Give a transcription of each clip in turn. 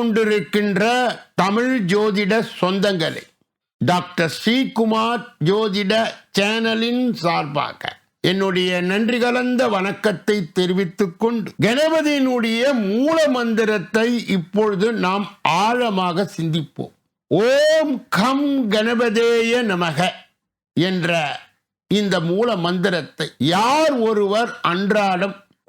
கொண்டிருக்கின்ற தமிழ் ஜோதிட சொந்தங்களே டாக்டர் ஸ்ரீகுமார் ஜோதிட சேனலின் சார்பாக என்னுடைய நன்றி கலந்த வணக்கத்தை தெரிவித்துக் கொண்டு கணபதியினுடைய மூல மந்திரத்தை இப்பொழுது நாம் ஆழமாக சிந்திப்போம். ஓம் கம் கணபதேய நமக என்ற இந்த மூல மந்திரத்தை யார் ஒருவர் அன்றாடம்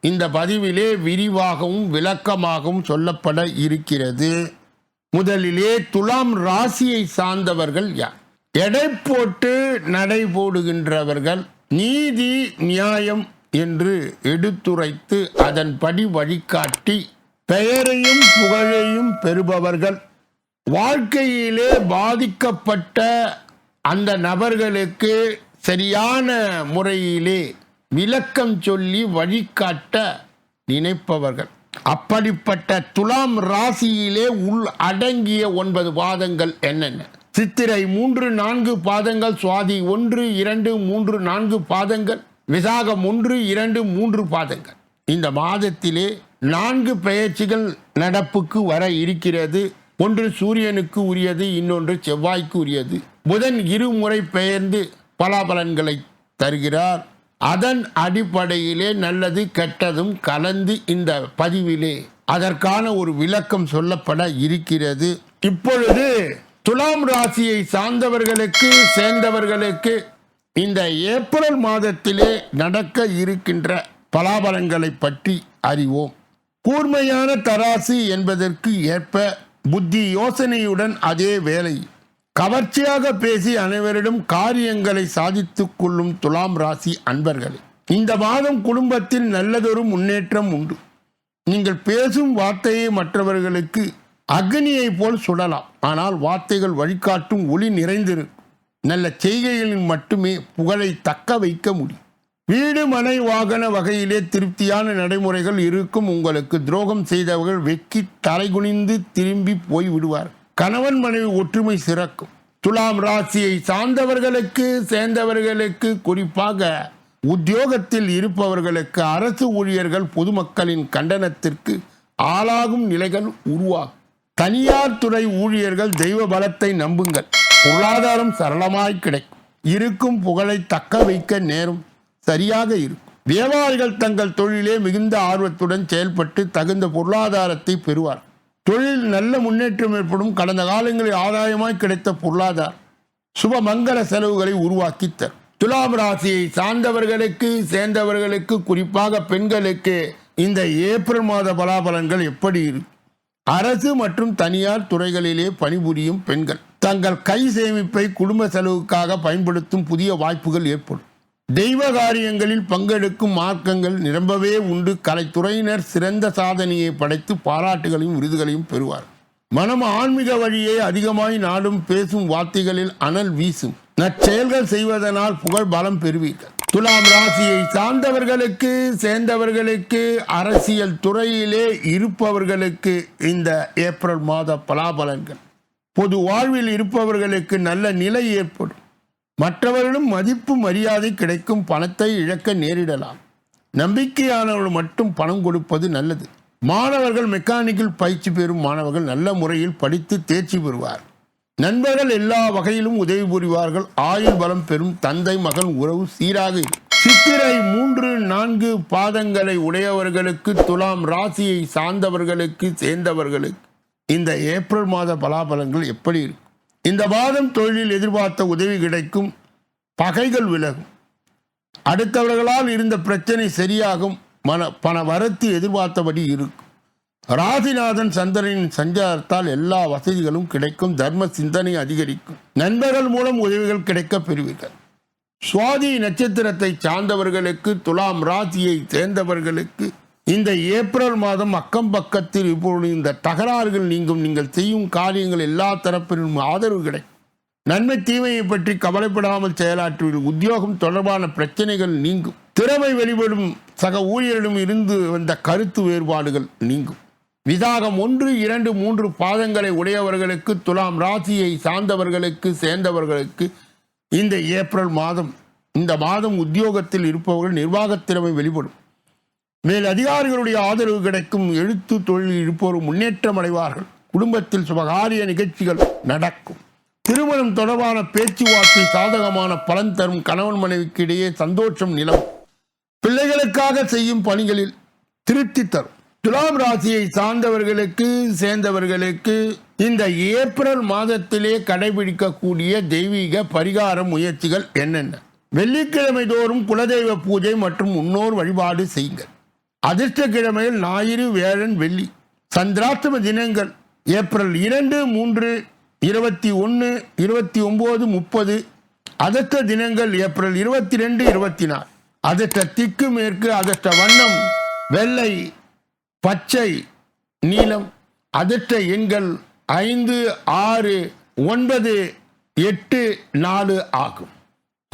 இந்த பதிவிலே விரிவாகவும் விளக்கமாகவும் சொல்லப்பட இருக்கிறது. முதலிலே துலாம் ராசியை சார்ந்தவர்கள் யார்? எடை போட்டு நடை போடுகின்றவர்கள் நீதி நியாயம் என்று எடுத்துரைத்து அதன்படி வழிகாட்டி பெயரையும் புகழையும் பெறுபவர்கள். வாழ்க்கையிலே பாதிக்கப்பட்ட அந்த நபர்களுக்கு சரியான முறையிலே விளக்கம் சொல்லி வழிகாட்ட நினைப்பவர்கள். அப்படிப்பட்ட துலாம் ராசியிலே உள் அடங்கிய ஒன்பது பாதங்கள் என்னென்ன? சித்திரை மூன்று நான்கு பாதங்கள் சுவாதி ஒன்று இரண்டு மூன்று நான்கு பாதங்கள் விசாகம் ஒன்று இரண்டு மூன்று பாதங்கள். இந்த மாதத்திலே நான்கு பெயர்ச்சிகள் நடப்புக்கு வர இருக்கிறது. ஒன்று சூரியனுக்கு உரியது இன்னொன்று செவ்வாய்க்கு உரியது. புதன் இருமுறை பெயர்ந்து பலாபலன்களை தருகிறார். அதன் அடிப்படையிலே நல்லது கெட்டதும் கலந்து இந்த பதிவிலே. அதற்கான ஒரு விளக்கம் சொல்லப்பட இருக்கிறது. இப்பொழுது துலாம் ராசியை சார்ந்தவர்களுக்கு சேர்ந்தவர்களுக்கு இந்த ஏப்ரல் மாதத்திலே நடக்க இருக்கின்ற பலாபலங்களை பற்றி அறிவோம். கூர்மையான தராசு என்பதற்கு ஏற்ப புத்தி யோசனையுடன் அதே வேலை கவர்ச்சியாக பேசி அனைவரிடம் காரியங்களை சாதித்துக் கொள்ளும் துலாம் ராசி அன்பர்களே இந்த மாதம் குடும்பத்தில் நல்லதொரு முன்னேற்றம் உண்டு. நீங்கள் பேசும் வார்த்தையை மற்றவர்களுக்கு அக்னியை போல் சுடலாம். ஆனால் வார்த்தைகள் வழிகாட்டும் ஒளி நிறைந்திருக்கும் நல்ல செய்கைகளில் மட்டுமே புகழை தக்க வைக்க முடியும். வீடு மனை வாகன வகையிலே திருப்தியான நடைமுறைகள் இருக்கும். உங்களுக்கு துரோகம் செய்தவர்கள் வெக்கி தலைகுனிந்து திரும்பி போய் விடுவார் கணவன் மனைவி ஒற்றுமை சிறக்கும். துலாம் ராசியை சார்ந்தவர்களுக்கு சேர்ந்தவர்களுக்கு குறிப்பாக உத்தியோகத்தில் இருப்பவர்களுக்கு அரசு ஊழியர்கள் பொதுமக்களின் கண்டனத்திற்கு ஆளாகும் நிலைகள் உருவாகும். தனியார் துறை ஊழியர்கள் தெய்வ பலத்தை நம்புங்கள். பொருளாதாரம் சரளமாய் கிடைக்கும். இருக்கும் புகழை தக்க வைக்க நேரும் சரியாக இருக்கும். வியாபாரிகள் தங்கள் தொழிலே மிகுந்த ஆர்வத்துடன் செயல்பட்டு தகுந்த பொருளாதாரத்தை பெறுவார் தொழில் நல்ல முன்னேற்றம் ஏற்படும். கடந்த காலங்களில் ஆதாயமாய் கிடைத்த பொருளாதார சுபமங்கல செலவுகளை உருவாக்கி தரும் துலாம் ராசியை சார்ந்தவர்களுக்கு சேர்ந்தவர்களுக்கு குறிப்பாக பெண்களுக்கு இந்த ஏப்ரல் மாத பலாபலன்கள் எப்படி இருக்கும் அரசு மற்றும் தனியார் துறைகளிலே பணிபுரியும் பெண்கள் தங்கள் கை சேமிப்பை குடும்ப செலவுக்காக பயன்படுத்தும் புதிய வாய்ப்புகள் ஏற்படும். தெய்வ காரியங்களில் பங்கெடுக்கும் மார்க்கங்கள் நிரம்பவே உண்டு. கலைத்துறையினர் சிறந்த சாதனையை படைத்து பாராட்டுகளையும் விருதுகளையும் பெறுவார் மனம் ஆன்மீக வழியை அதிகமாய் நாடும் பேசும் வார்த்தைகளில் அனல் வீசும். நற்செயல்கள் செய்வதனால் புகழ் பலம் பெறுவீர்கள். துலாம் ராசியை சார்ந்தவர்களுக்கு சேர்ந்தவர்களுக்கு அரசியல் துறையிலே இருப்பவர்களுக்கு இந்த ஏப்ரல் மாத பலாபலன்கள். பொது வாழ்வில் இருப்பவர்களுக்கு நல்ல நிலை ஏற்படும். மற்றவர்களும் மதிப்பு மரியாதை கிடைக்கும் பணத்தை இழக்க நேரிடலாம். நம்பிக்கையானவர்கள் மட்டும் பணம் கொடுப்பது நல்லது. மாணவர்கள் மெக்கானிக்கல் பயிற்சி பெறும் மாணவர்கள் நல்ல முறையில் படித்து தேர்ச்சி பெறுவார். நண்பர்கள் எல்லா வகையிலும் உதவி புரிவார்கள். ஆயுள் பலம் பெறும் தந்தை மகன் உறவு சீராக சித்திரை மூன்று நான்கு பாதங்களை உடையவர்களுக்கு துலாம் ராசியை சார்ந்தவர்களுக்கு சேர்ந்தவர்களுக்கு இந்த ஏப்ரல் மாத பலாபலங்கள் எப்படி இருக்கும்? இந்த மாதம் தொழிலில் எதிர்பார்த்த உதவி கிடைக்கும். பகைகள் விலகும். அடுத்தவர்களால் இருந்த பிரச்சனை சரியாகும். மன பண வரத்து எதிர்பார்த்தபடி இருக்கும். ராசிநாதன் சந்திரனின் சஞ்சாரத்தால் எல்லா வசதிகளும் கிடைக்கும். தர்ம சிந்தனை அதிகரிக்கும். நண்பர்கள் மூலம் உதவிகள் கிடைக்க பெறுவீர்கள். சுவாதி நட்சத்திரத்தை சார்ந்தவர்களுக்கு துலாம் ராசியை சேர்ந்தவர்களுக்கு இந்த ஏப்ரல் மாதம் அக்கம் பக்கத்தில் இப்பொழுது இந்த தகராறுகள் நீங்கும். நீங்கள் செய்யும் காரியங்கள் எல்லா தரப்பிலும் ஆதரவு கிடைக்கும். நன்மை தீமையை பற்றி கவலைப்படாமல் செயலாற்றுவீர்கள். உத்தியோகம் தொடர்பான பிரச்சனைகள் நீங்கும். திறமை வெளிப்படும் சக ஊழியரிடம் இருந்து வந்த கருத்து வேறுபாடுகள் நீங்கும். விதாகம் ஒன்று இரண்டு மூன்று பாதங்களை உடையவர்களுக்கு துலாம் ராசியை சார்ந்தவர்களுக்கு சேர்ந்தவர்களுக்கு இந்த ஏப்ரல் மாதம். இந்த மாதம் உத்தியோகத்தில் இருப்பவர்கள் நிர்வாகத் திறமை வெளிப்படும். மேல் அதிகாரிகளுடைய ஆதரவு கிடைக்கும் எழுத்து தொழில் இருப்போர் முன்னேற்றம் அடைவார்கள். குடும்பத்தில் சுபகாரிய நிகழ்ச்சிகள் நடக்கும். திருமணம் தொடர்பான பேச்சுவார்த்தை சாதகமான பலன் தரும் கணவன் மனைவிக்கு இடையே சந்தோஷம் நிலவும். பிள்ளைகளுக்காக செய்யும் பணிகளில் திருப்தி தரும். துலாம் ராசியை சார்ந்தவர்களுக்கு சேர்ந்தவர்களுக்கு இந்த ஏப்ரல் மாதத்திலே கடைபிடிக்கக்கூடிய தெய்வீக பரிகார முயற்சிகள் என்னென்ன? வெள்ளிக்கிழமை தோறும் குலதெய்வ பூஜை மற்றும் முன்னோர் வழிபாடு செய்யுங்கள். அதிர்ஷ்ட கிழமையில் ஞாயிறு வேழன் வெள்ளி. சந்திராஷ்டம தினங்கள் ஏப்ரல் இரண்டு மூன்று இருபத்தி ஒன்று இருபத்தி ஒம்பது முப்பது. அதிர்ஷ்ட தினங்கள் ஏப்ரல் இருபத்தி ரெண்டு இருபத்தி நாலு அதிர்ஷ்ட திக்கு மேற்கு அதிர்ஷ்ட வண்ணம் வெள்ளை பச்சை நீலம். அதிர்ஷ்ட எண்கள் ஐந்து ஆறு ஒன்பது எட்டு நாலு ஆகும்.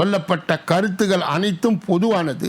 சொல்லப்பட்ட கருத்துகள் அனைத்தும் பொதுவானது.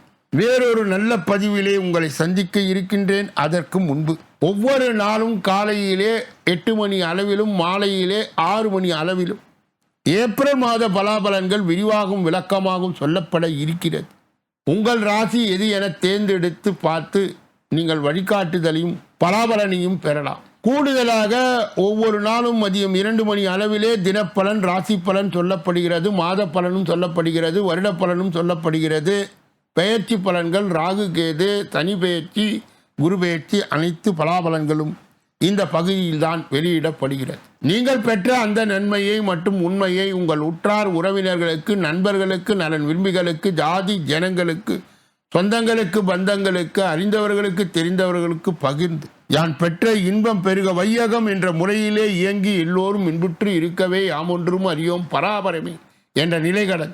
வேறொரு நல்ல பதிவிலே உங்களை சந்திக்க இருக்கின்றேன் அதற்கு முன்பு. ஒவ்வொரு நாளும் காலையிலே எட்டு மணி அளவிலும் மாலையிலே ஆறு மணி அளவிலும். ஏப்ரல் மாத பலாபலன்கள் விரிவாகவும் விளக்கமாகவும் சொல்லப்பட இருக்கிறது. உங்கள் ராசி எது என தேர்ந்தெடுத்து பார்த்து நீங்கள் வழிகாட்டுதலையும் பலாபலனையும் பெறலாம். கூடுதலாக ஒவ்வொரு நாளும் மதியம் இரண்டு மணி அளவிலே தினப்பலன் ராசி பலன் சொல்லப்படுகிறது மாத பலனும் சொல்லப்படுகிறது வருட பலனும் சொல்லப்படுகிறது. பெயர்ச்சி பலன்கள் ராகு கேது தனி பெயர்ச்சி குரு பெயர்ச்சி அனைத்து பலாபலன்களும் இந்த பகுதியில்தான் வெளியிடப்படுகிறது. நீங்கள் பெற்ற அந்த நன்மையை மற்றும் உண்மையை உங்கள் உற்றார் உறவினர்களுக்கு நண்பர்களுக்கு நலன் விரும்பிகளுக்கு ஜாதி ஜனங்களுக்கு சொந்தங்களுக்கு பந்தங்களுக்கு அறிந்தவர்களுக்கு தெரிந்தவர்களுக்கு பகிர்ந்து யான் பெற்ற இன்பம் பெருக வையகம் என்ற முறையிலே இயங்கி எல்லோரும் இன்புற்று இருக்கவே யாமொன்றும் அறியோம் பராபரமே என்ற நிலை கடன்